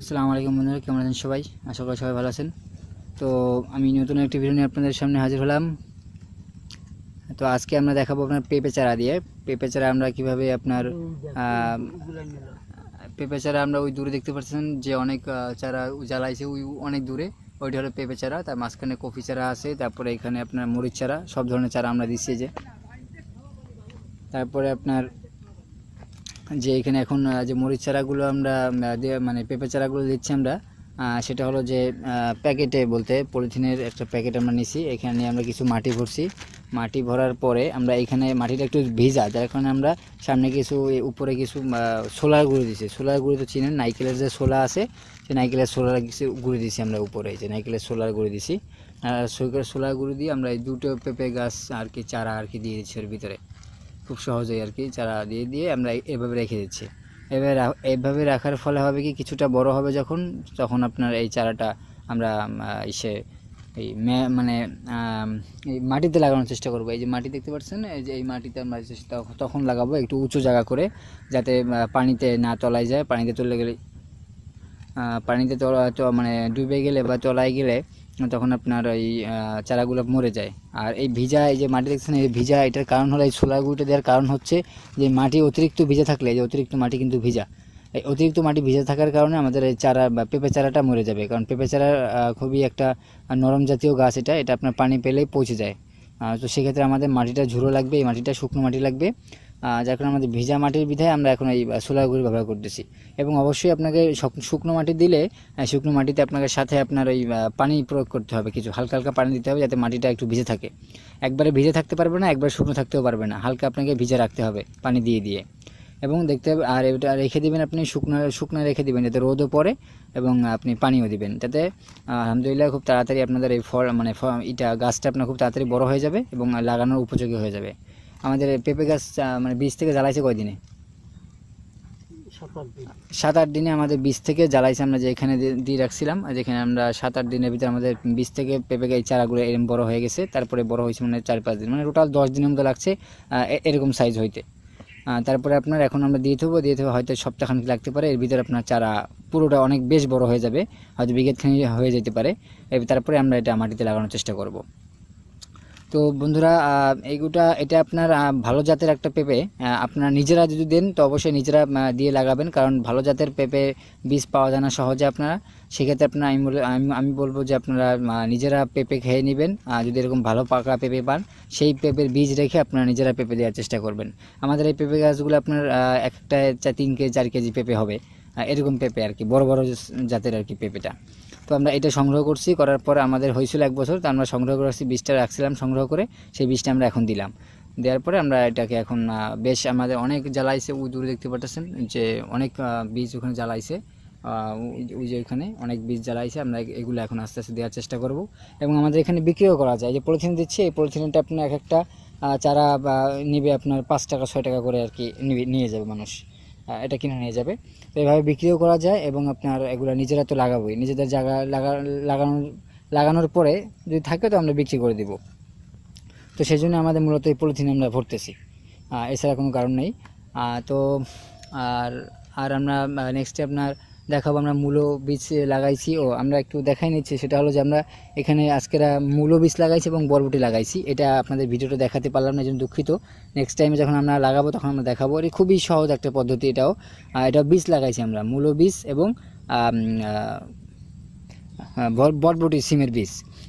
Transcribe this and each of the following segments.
আসসালামু আলাইকুম বন্ধুরা, কেমন আছেন সবাই? আশা করি সবাই ভালো আছেন। তো আমি নতুন একটি ভিডিও নিয়ে আপনাদের সামনে হাজির হলাম। তো আজকে আমরা দেখাবো আপনার পেঁপে চারা দিয়ে। পেঁপে চারা আমরা কীভাবে আপনার পেঁপে চারা আমরা ওই দূরে দেখতে পাচ্ছেন যে অনেক চারা জ্বালাইছে ওই অনেক দূরে। ওইটা হলো পেঁপে চারা, তার মাঝখানে কফি চারা আছে, তারপরে এখানে আপনার মরিচ চারা, সব ধরনের চারা আমরা দিচ্ছি যে। তারপরে আপনার যে এখানে এখন যে মরিচ চারাগুলো আমরা মানে পেঁপে চারাগুলো দিচ্ছি আমরা সেটা হলো যে প্যাকেটে বলতে পলিথিনের একটা প্যাকেট আমরা নিছি, এখানে নিয়ে আমরা কিছু মাটি ভরছি। মাটি ভরার পরে আমরা এখানে মাটিটা একটু ভিজা, যার কারণে আমরা সামনে কিছু উপরে কিছু সোলার গুঁড়ো দিছি। সোলার গুঁড়ো তো চিনেন, নাইকেলের যে সোলা আছে সেই নাইকেলের সোলার কিছু গুঁড়ো দিছি আমরা উপরে যে নাইকেলের সোলার গুঁড়ো দিছি। আর সোলার গুঁড়ো দিয়ে আমরা এই দুটো পেঁপে গাছ আর কি, চারা আর কি দিয়ে দিচ্ছি ওর ভিতরে। খুব সহজেই আর কি চারা দিয়ে দিয়ে আমরা এভাবে রেখে দিচ্ছি। এভাবে রা- এইভাবে রাখার ফলে হবে কি কিছুটা বড় হবে যখন, তখন আপনার এই চারাটা আমরা ইসে এই মানে মাটিতে লাগানোর চেষ্টা করব। এই যে মাটি দেখতে পাচ্ছেন, এই যে এই মাটিতে আমরা চেষ্টা তখন লাগাবো একটু উঁচু জায়গা করে, যাতে পানিতে না তলায় যায়, পানিতে তুললে গেলে পানিতে তলা মানে ডুবে গেলে বা তলায় গেলে তখন আপনার ওই চারাগুলো মরে যায়। আর এই ভিজা, এই যে মাটি দেখছেন এই ভিজা, এটার কারণ হলো এই সোলাগুলোটা দেওয়ার কারণ হচ্ছে যে মাটি অতিরিক্ত ভিজা থাকলে, যে অতিরিক্ত মাটি কিন্তু ভিজা। এই অতিরিক্ত মাটি ভিজা থাকার কারণে আমাদের এই চারা বা পেঁপে চারাটা মরে যাবে। কারণ পেঁপে চারা খুবই একটা নরম জাতীয় গাছ এটা এটা আপনার পানি পেলেই পৌঁছে যায়। তো সেক্ষেত্রে আমাদের মাটিটা ঝুড়ো লাগবে, এই মাটিটা শুকনো মাটি লাগবে। যার কারণে আমাদের ভিজা মাটির বিধায় আমরা এখন এই সোলারগুলি ব্যবহার করতেছি। এবং অবশ্যই আপনাকে শুকনো মাটি দিলে শুকনো মাটিতে আপনাকে সাথে আপনার ওই পানি প্রয়োগ করতে হবে কিছু হালকা হালকা পানি দিতে হবে যাতে মাটিটা একটু ভিজে থাকে। একবারে ভিজে থাকতে পারবে না একবার শুকনো থাকতেও পারবে না হালকা আপনাকে ভিজে রাখতে হবে পানি দিয়ে দিয়ে। এবং দেখতে হবে আর এটা রেখে দিবেন আপনি শুকনো শুকনো রেখে দিবেন যাতে রোদও পড়ে এবং আপনি পানিও দিবেন। আহ, আলহামদুলিল্লাহ খুব তাড়াতাড়ি আপনাদের এই ফল মানে এটা গাছটা আপনার খুব তাড়াতাড়ি বড় হয়ে যাবে এবং লাগানোর উপযোগী হয়ে যাবে। আমাদের পেঁপে গাছ মানে বীজ থেকে জ্বালাইছে কয়দিনে? সাত আট দিনে আমাদের বীজ থেকে জ্বালাইছে আমরা যে এখানে দিয়ে- রাখছিলাম যেখানে আমরা সাত আট দিনের ভিতরে আমাদের বীজ থেকে পেঁপে গাছ চারাগুলো এরকম বড় হয়ে গেছে তারপরে বড় হয়েছে মানে চার পাঁচ দিন মানে টোটাল দশ দিনের মতো লাগছে এরকম সাইজ হইতে। তারপরে আপনার এখন আমরা দিয়ে দেবো দিয়ে দেবো হয়তো সপ্তাহখানিক লাগতে পারে এর ভিতরে আপনার চারা পুরোটা অনেক বেশ বড় হয়ে যাবে হয়তো বিঘেতখানি হয়ে যেতে পারে তারপরে আমরা এটা মাটিতে লাগানোর চেষ্টা করব। তো বন্ধুরা এইগুটা এটা আপনার ভালো জাতের একটা পেঁপে। আপনারা নিজেরা যদি দেন, তো অবশ্যই নিজেরা দিয়ে লাগাবেন। কারণ ভালো জাতের পেঁপে বীজ পাওয়া যায় না সহজে আপনারা। সেক্ষেত্রে আপনারা, আমি আমি- বলব যে আপনারা নিজেরা পেঁপে খেয়ে নেবেন। যদি এরকম ভালো পাকা পেঁপে পান, সেই পেঁপের বীজ রেখে আপনারা নিজেরা পেঁপে দেওয়ার চেষ্টা করবেন। আমাদের এই পেঁপে গাছগুলো আপনার একটা তিন কেজি চার কেজি পেঁপে হবে। এরকম পেঁপে আর কি, বড় বড় জাতের আর কি পেঁপেটা। তো আমরা এটা সংগ্রহ করছি, করার পরে আমাদের হয়েছিল এক বছর, তো আমরা সংগ্রহ করেছি বীজটা রাখছিলাম, সংগ্রহ করে সেই বীজটা আমরা এখন দিলাম। দেওয়ার পরে আমরা এটাকে এখন বেশ আমাদের অনেক জ্বালাইছে, ওই দূরে দেখতে পাচ্ছেন যে অনেক বীজ ওখানে জ্বালাইছে ওই- যে ওখানে অনেক বীজ জ্বালাইছে, আমরা এগুলো এখন আস্তে আস্তে দেওয়ার চেষ্টা করব। এবং আমাদের এখানে বিক্রিও করা যায় যে পলিথিন দিচ্ছি, এই পলিথিনটা আপনার এক একটা চারা বা, নিবে আপনার পাঁচ টাকা, ছয় টাকা করে আর কি নিয়ে যাবে মানুষ। এটা কিনে নিয়ে যাবে। তো এভাবে বিক্রিও করা যায় এবং আপনার এগুলো নিজেরা তো লাগাবোই। নিজেদের জায়গা লাগা, লাগানোর লাগানোর পরে যদি থাকে তো আমরা বিক্রি করে দিব। তো সেই জন্য আমাদের মূলত এই পলিথিন আমরা ভরতেছি। এছাড়া কোনো কারণ নেই। তো, আর আর আমরা নেক্সটে আপনার দেখাবো আমরা মূলো বীজ লাগাইছি। ও আমরা একটু দেখাই নিচ্ছি। সেটা হলো যে আমরা এখানে আজকেরা মূলো বীজ লাগাইছি এবং বরবটি লাগাইছি। এটা আপনাদের ভিডিওটা দেখাতে পারলাম না জন্য দুঃখিত। নেক্সট টাইমে যখন আমরা লাগাবো তখন আমরা দেখাবো। এটা খুবই সহজ একটা পদ্ধতি এটাও। এটা বীজ লাগাইছি আমরা মূলো বীজ এবং হ্যাঁ, বর- বরবটি সিমের বীজ।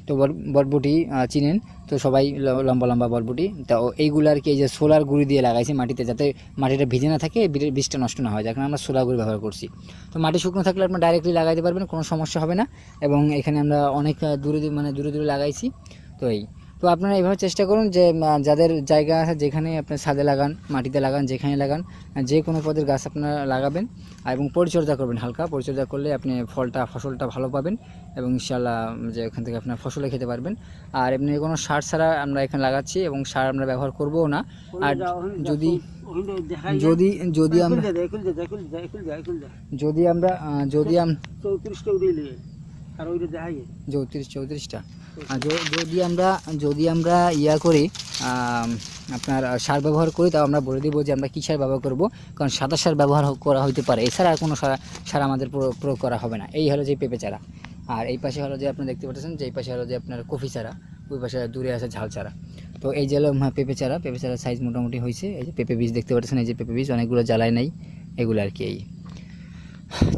তো বর- বরবটি চিনেন। তো সবাই লম্বা লম্বা বরবটি। তো এইগুলো আর কি এই যে সোলার গুঁড়ি দিয়ে লাগাইছি মাটিতে যাতে মাটিটা ভিজে না থাকে বীজটা নষ্ট না হয়। যার আমরা সোলার গুঁড়ি ব্যবহার করছি। তো মাটি শুকনো থাকলে আপনার ডাইরেক্টলি লাগাইতে পারবেন, কোনো সমস্যা হবে না। এবং এখানে আমরা অনেক দূরে দূরে মানে দূরে দূরে লাগাইছি। তো এই। তো আপনারা এইভাবে চেষ্টা করুন যে যাদের জায়গা আছে যেখানে আপনি ছাদে লাগান মাটিতে লাগান যেখানে লাগান যে কোনো পদের গাছ আপনারা লাগাবেন এবং পরিচর্যা করবেন হালকা। পরিচর্যা করলে আপনি ফলটা ফসলটা ভালো পাবেন এবং ইনশাল্লাহ যে ওখান থেকে আপনার ফসলে খেতে পারবেন। আর এমনি কোনো সার ছাড়া আমরা এখানে লাগাচ্ছি এবং সার আমরা ব্যবহার করবও না। আর যদি যদি যদি আমরা যদি আমরা যদি আর চৌত্রিশ চৌত্রিশটা। যদি আমরা যদি আমরা ইয়া করি আপনার সার ব্যবহার করি, তাও আমরা বলে দিব যে আমরা কী সার ব্যবহার করব, কারণ সাদা সার ব্যবহার করা হইতে পারে। এছাড়া আর কোনো সার- আমাদের প্রয়োগ করা হবে না। এই হলো যে পেঁপে চারা। আর এই পাশে হলো যে আপনি দেখতে পাচ্ছেন যে এই পাশে হলো যে আপনার কফি চারা, ওই পাশে দূরে আছে ঝাল চারা। তো এই যে হলো পেঁপে চারা, পেঁপে চারার সাইজ মোটামুটি হয়েছে। এই যে পেঁপে বীজ দেখতে পাচ্ছেন, এই যে পেঁপে বীজ, অনেকগুলো জ্বালায় নেই, এগুলো আর কি এই।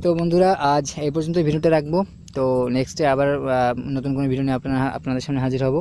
তো বন্ধুরা, আজ এই পর্যন্ত ভিডিওটা রাখব। তো নেক্সটে আবার নতুন কোনো ভিডিও নিয়ে আপনারা আপনাদের সামনে হাজির হব।